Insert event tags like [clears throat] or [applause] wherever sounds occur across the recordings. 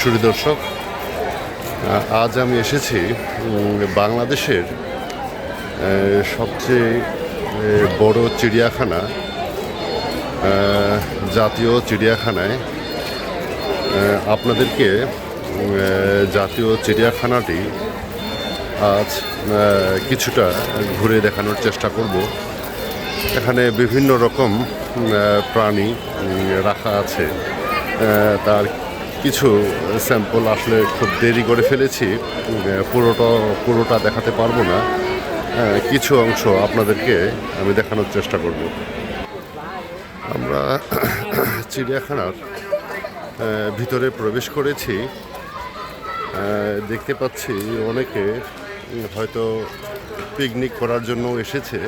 সুরি দর্শক আজ আমি এসেছি বাংলাদেশের সবচেয়ে বড় চিড়িয়াখানা জাতীয় চিড়িয়াখানায় আপনাদেরকে জাতীয় চিড়িয়াখানাটি আজ কিছুটা ঘুরে দেখানোর চেষ্টা করব। এখানে বিভিন্ন রকম প্রাণী রাখা আছে তার কিছু স্যাম্পল আসলে খুব দেরি করে ফেলেছি। পুরোটা পুরোটা দেখাতে পারব না। কিছু অংশ আপনাদেরকে আমি দেখানোর চেষ্টা করব। আমরা [clears throat] চিড়িয়াখানার ভিতরে প্রবেশ করেছি। দেখতে পাচ্ছি অনেকে হয়তো পিকনিক করার জন্য এসেছে।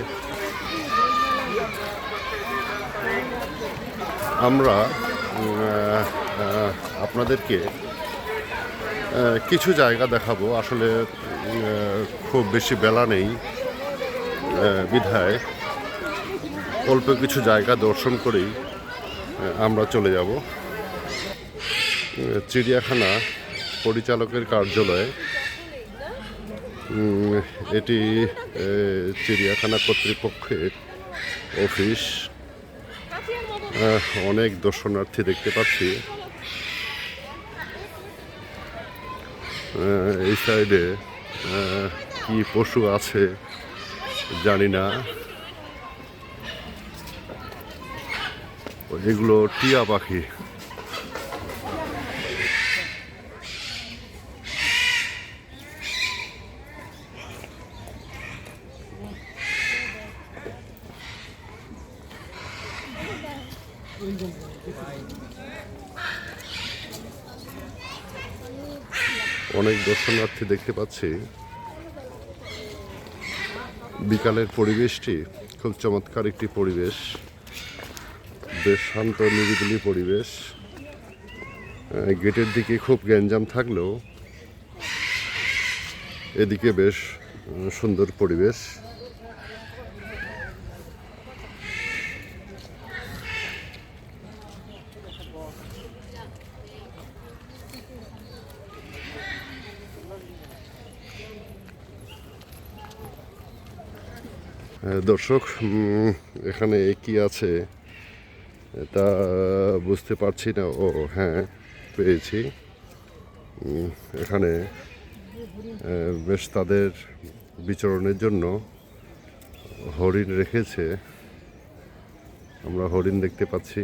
আমরা আপনাদেরকে কিছু জায়গা দেখাবো। আসলে খুব বেশি বেলা নেই বিধায়। অল্প কিছু জায়গা দর্শন করেই আমরা চলে যাব। চিড়িয়াখানা পরিচালকের কার্যালয়ে। এটি চিড়িয়াখানা কর্তৃপক্ষের অফিস। অনেক দর্শনার্থী দেখতে পাচ্ছি। এই সাইডে কি পশু আছে জানি না। এগুলো টিয়া পাখি অনেক দর্শনার্থী দেখতে পাচ্ছি। বিকালের পরিবেশটি খুব চমৎকার একটি পরিবেশ। বেশ শান্ত নিরিবিলি পরিবেশ। গেটের দিকে খুব গ্যাঞ্জাম থাকলেও এদিকে বেশ সুন্দর পরিবেশ। দর্শক এখানে কি আছে? তা বুঝতে পারছি না। ও হ্যাঁ পেয়েছি। এখানে বেশ তাদের বিচরণের জন্য হরিণ রেখেছে। আমরা হরিণ দেখতে পাচ্ছি।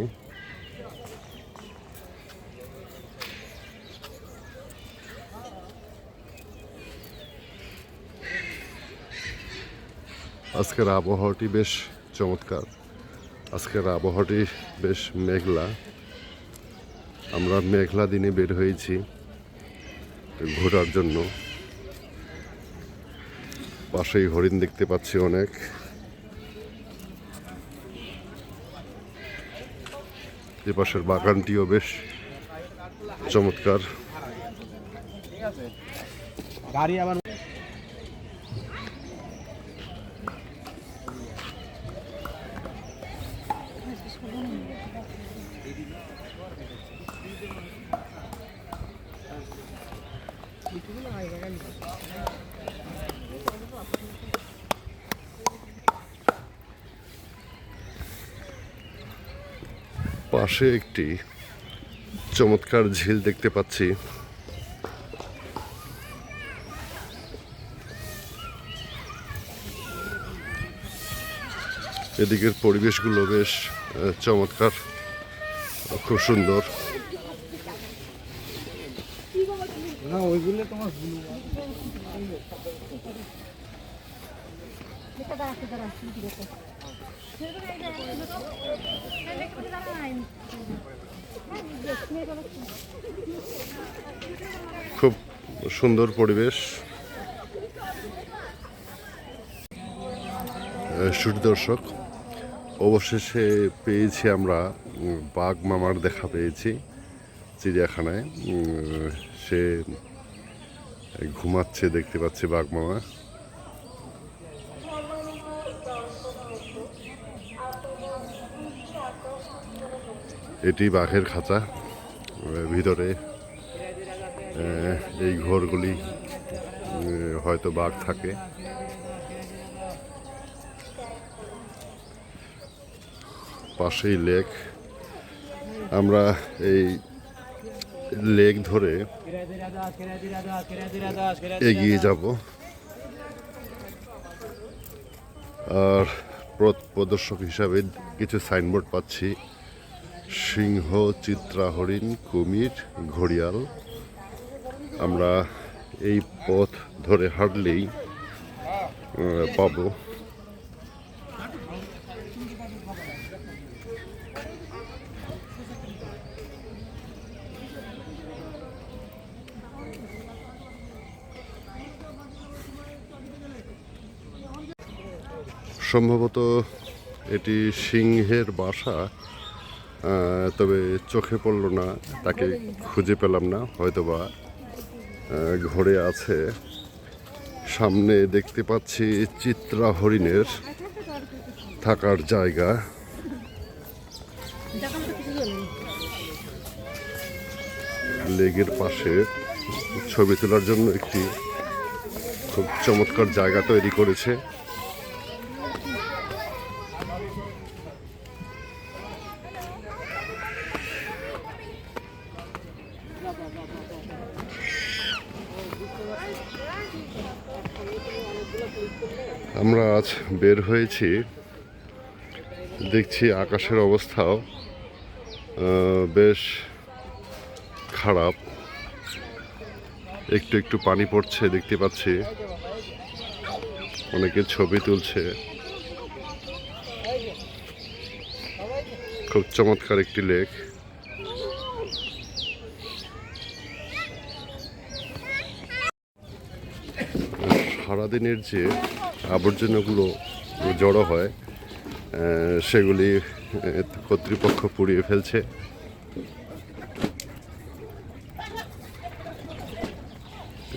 আজকের আবহাওয়াটি বেশ চমৎকার। আজকের আবহাওয়াটি বেশ মেঘলা। আমরা মেঘলা দিনে বের হয়েছি ঘোরার জন্য। পাশেই হরিণ দেখতে পাচ্ছি অনেক। এ পাশের বাগানটিও বেশ চমৎকার। গাড়ি আবার পাশে একটি চমৎকার ঝিল দেখতে পাচ্ছি। এদিকের পরিবেশগুলো বেশ চমৎকার খুব সুন্দর। না ওইগুলো তোমার খুব সুন্দর পরিবেশ। দর্শক, অবশেষে পেয়েছি আমরা বাঘ মামার দেখা পেয়েছি চিড়িয়াখানায়। সে ঘুমাচ্ছে, দেখতে পাচ্ছি বাঘ মামা। এটি বাঘের খাঁচা। ভিতরে এই ঘরগুলি হয়তো বাঘ থাকে। পাশেই লেক। আমরা এই লেক ধরে এগিয়ে যাব। আর প্রদর্শক হিসাবে কিছু সাইনবোর্ড পাচ্ছি। সিংহ, চিত্রা, হরিণ, কুমির, ঘড়িয়াল। আমরা এই পথ ধরে হাঁটলেই পাব। সম্ভবত এটি সিংহের বাসা। তবে চোখে পড়ল না, তাকে খুঁজে পেলাম না, হয়তোবা ঘরে আছে। সামনে দেখতে পাচ্ছি চিত্রা হরিণের থাকার জায়গা। লেগের পাশে ছবি তোলার জন্য একটি খুব চমৎকার জায়গা তৈরি করেছে। আমরা আজ বের হয়েছি, দেখছি আকাশের অবস্থাও বেশ খারাপ। একটু একটু পানি পড়ছে, দেখতে পাচ্ছি। অনেকে ছবি তুলছে। খুব চমৎকার একটি লেক। সারাদিনের যে আবর্জনাগুলো জড়ো হয় সেগুলি কর্তৃপক্ষ পুড়িয়ে ফেলছে।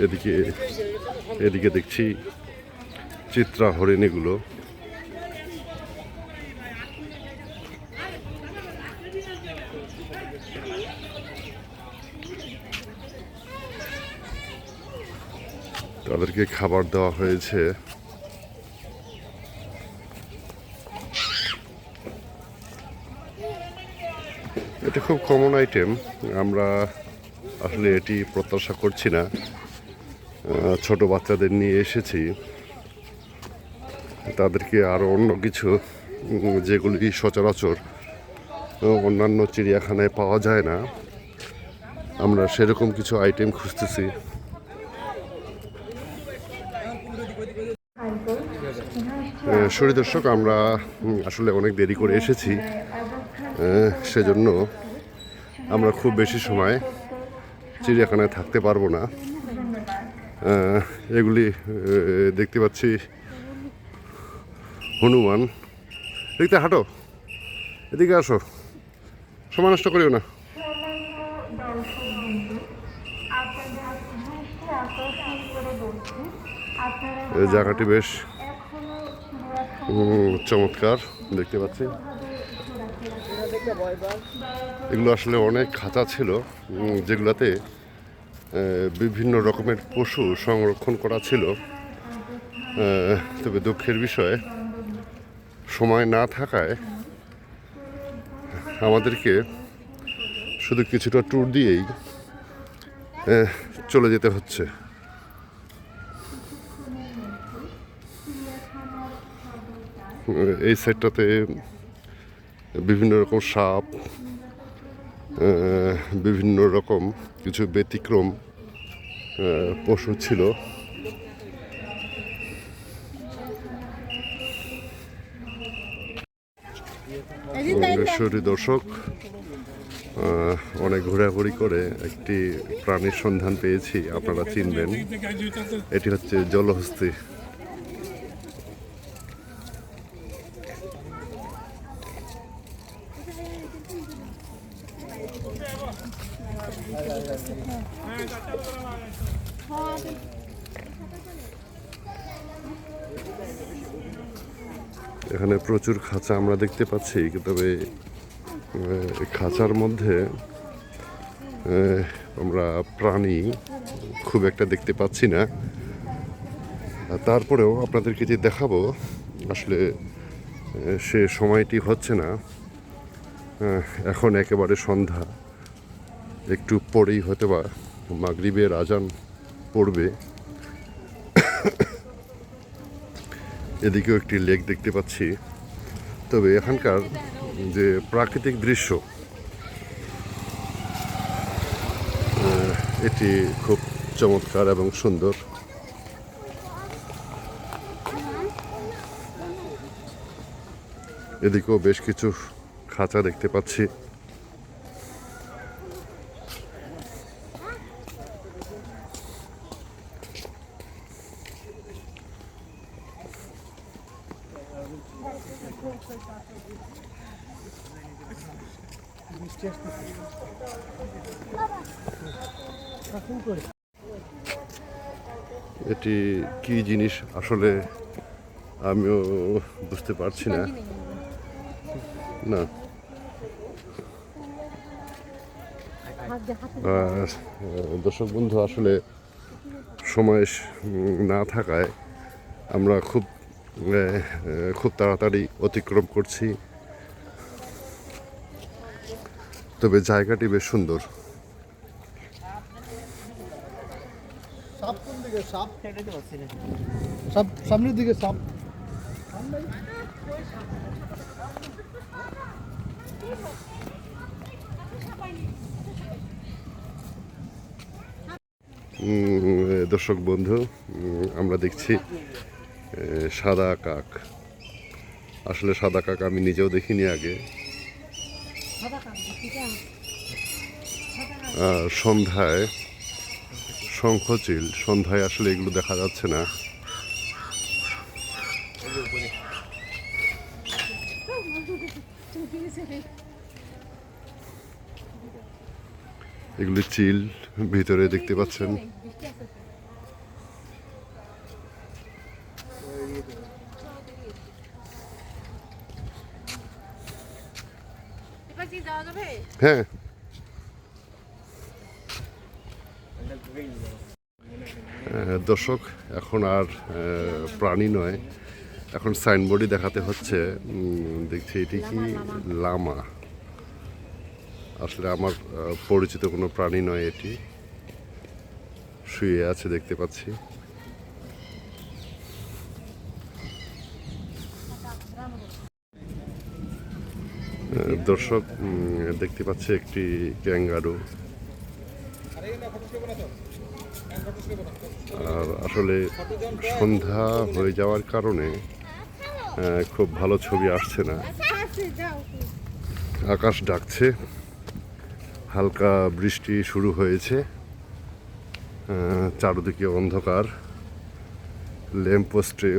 এদিকে এদিকে দেখছি চিত্রা হরিণ এগুলো তাদেরকে খাবার দেওয়া হয়েছে। এটা খুব কমন আইটেম আমরা আসলে এটি প্রত্যাশা করছি না। ছোট বাচ্চাদের নিয়ে এসেছি। তাদেরকে আরও অন্য কিছু যেগুলি সচরাচর অন্যান্য চিড়িয়াখানায় পাওয়া যায় না। আমরা সেরকম কিছু আইটেম খুঁজতেছি। সুরি দর্শক আমরা আসলে অনেক দেরি করে এসেছি। সেজন্য আমরা খুব বেশি সময় চিড়িয়াখানায় থাকতে পারব না। এগুলি দেখতে পাচ্ছি হনুমান। দেখতে হাঁটো। এদিকে আসো। সময় নষ্ট করিও না। জায়গাটি বেশ চমৎকার, দেখতে পাচ্ছি। এগুলো আসলে অনেক খাঁচা ছিল যেগুলোতে বিভিন্ন রকমের পশু সংরক্ষণ করা ছিল। তবে দুঃখের বিষয়ে, সময় না থাকায় আমাদেরকে শুধু কিছুটা ট্যুর দিয়েই চলে যেতে হচ্ছে। এই সাইডটাতে বিভিন্ন রকম সাপ বিভিন্ন রকম কিছু ব্যতিক্রম পশু ছিল। দর্শক অনেক ঘোরাঘুরি করে একটি প্রাণীর সন্ধান পেয়েছি, আপনারা চিনবেন। এটি হচ্ছে জলহস্তি এখানে প্রচুর খাঁচা আমরা দেখতে পাচ্ছি, তবে খাঁচার মধ্যে আমরা প্রাণী খুব একটা দেখতে পাচ্ছি না। তারপরেও আপনাদেরকে যে দেখাবো, আসলে সে সময়টি হচ্ছে না। এখন একেবারে সন্ধ্যা। একটু পরেই হয়তো বা মাগরিবের আজান পড়বে। এদিকেও একটি লেক দেখতে পাচ্ছি। তবে এখানকার যে প্রাকৃতিক দৃশ্য এটি খুব চমৎকার এবং সুন্দর। এদিকেও বেশ কিছু খাঁচা দেখতে পাচ্ছি এটি কি জিনিস আসলে আমিও বুঝতে পারছি না। না। দর্শক বন্ধু, আসলে সময় না থাকায় আমরা খুব খুব তাড়াতাড়ি অতিক্রম করছি। তবে জায়গাটি বেশ সুন্দর সাপ কোন দিকে সাপ। সাপ সামনের দিকে সাপ। দর্শক বন্ধু আমরা দেখছি সাদা কাক। আসলে সাদা কাক আমি নিজেও দেখিনি আগে। আর সন্ধ্যায় শঙ্খচিল সন্ধ্যায় আসলে এগুলো দেখা যাচ্ছে না। এগুলি চিল ভিতরে দেখতে পাচ্ছেন। হ্যাঁ। দর্শক, এখন আর প্রাণী নয়। এখন সাইনবোর্ডই দেখাতে হচ্ছে। দেখছি এটি কি? লামা। আসলে আমার পরিচিত কোনো প্রাণী নয় এটি। শুয়ে আছে, দেখতে পাচ্ছি। দর্শক দেখতে পাচ্ছে একটি ক্যাঙ্গারু। আসলে সন্ধ্যা হয়ে যাওয়ার কারণে খুব ভালো ছবি আসছে না। আকাশ ডাকছে, হালকা বৃষ্টি শুরু হয়েছে চারদিকে অন্ধকার ল্যাম্পপোস্টে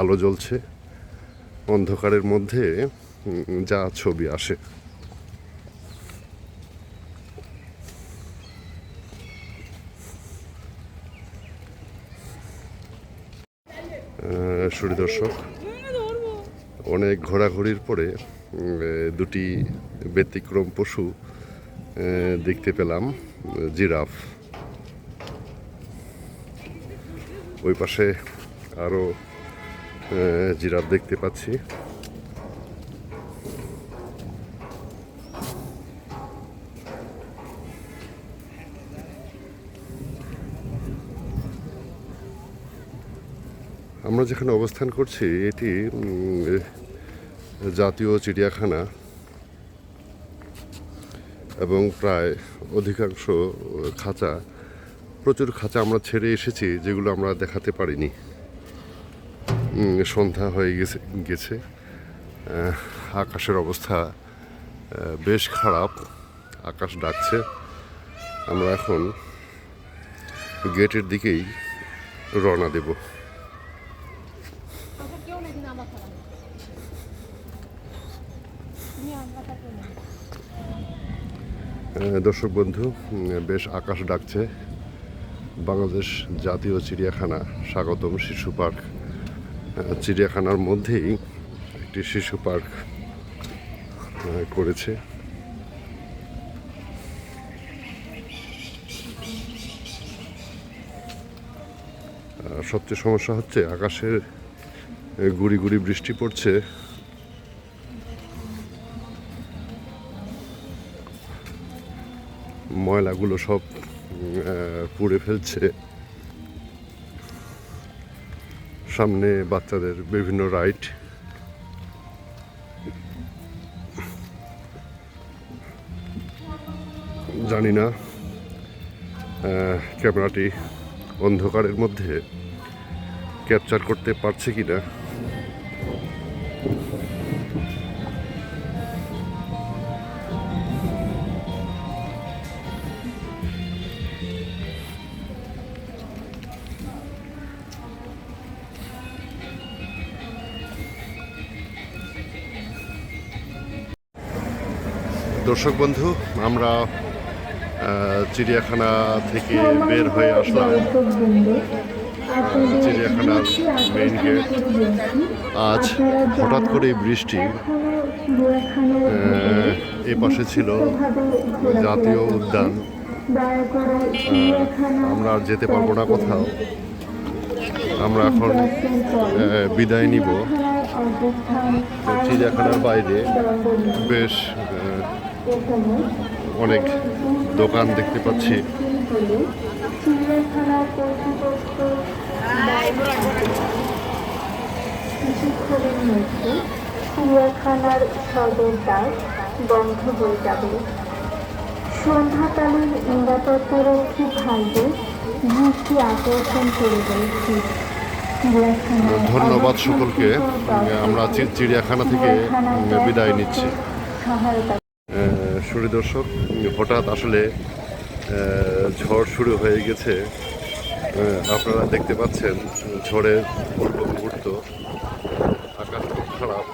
আলো জ্বলছে। অন্ধকারের মধ্যে যা ছবি আসে। সুরি দর্শক, অনেক ঘোরাঘুরির পরে দুটি ব্যতিক্রম পশু দেখতে পেলাম, জিরাফ। ওই পাশে আরও জিরাফ দেখতে পাচ্ছি। আমরা যেখানে অবস্থান করছি, এটি জাতীয় চিড়িয়াখানা এবং প্রায় অধিকাংশ খাঁচা, প্রচুর খাঁচা আমরা ছেড়ে এসেছি, যেগুলো আমরা দেখাতে পারিনি। সন্ধ্যা হয়ে গেছে গেছে। আকাশের অবস্থা বেশ খারাপ। আকাশ ডাকছে। আমরা এখন গেটের দিকেই রওনা দেব। দর্শক বন্ধু বেশ আকাশ ডাকছে। বাংলাদেশ জাতীয় চিড়িয়াখানা, স্বাগতম শিশু পার্ক। চিড়িয়াখানার মধ্যেই একটি শিশু পার্ক করেছে। সবচেয়ে সমস্যা হচ্ছে, আকাশের গুড়ি গুড়ি বৃষ্টি পড়ছে। ময়লাগুলো সব পুড়ে ফেলছে। সামনে বাচ্চাদের বিভিন্ন রাইড। জানি না ক্যামেরাটি অন্ধকারের মধ্যে ক্যাপচার করতে পারছে কি না দর্শক বন্ধু, আমরা চিড়িয়াখানা থেকে বের হয়ে আসলাম। চিড়িয়াখানার মেইন গেট আজ হঠাৎ করে বৃষ্টি এ পাশে ছিল জাতীয় উদ্যান। আমরা আর যেতে পারব না কোথাও। আমরা এখন বিদায় নিব। চিড়িয়াখানার বাইরে বেশ অনেক দোকান দেখতে পাচ্ছি। কিছুক্ষণের মধ্যে চিড়িয়াখানার সদর দ্বার বন্ধ হয়ে যাবে। সন্ধ্যাকালীন নিরাপত্তারক্ষী ভাইদের দৃষ্টি আকর্ষণ করে রয়েছে ধন্যবাদ সকলকে। আমরা চিড়িয়াখানা থেকে বিদায় নিচ্ছি। সুরি দর্শক, হঠাৎ আসলে ঝড় শুরু হয়ে গেছে। আপনারা দেখতে পাচ্ছেন, ঝড়ের পূর্ব মুহূর্ত। আকাশ খুব খারাপ।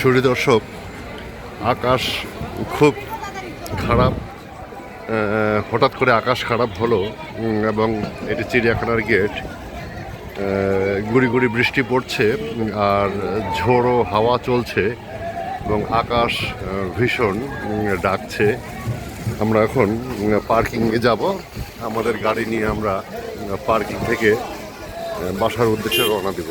সুরি দর্শক, আকাশ খুব খারাপ। হঠাৎ করে আকাশ খারাপ হলো এবং এটি চিড়িয়াখানার গেট। গুড়ি গুড়ি বৃষ্টি পড়ছে আর ঝোড়ো হাওয়া চলছে এবং আকাশ ভীষণ ডাকছে। আমরা এখন পার্কিংয়ে যাব। আমাদের গাড়ি নিয়ে আমরা পার্কিং থেকে বাসার উদ্দেশ্যে রওনা দিব।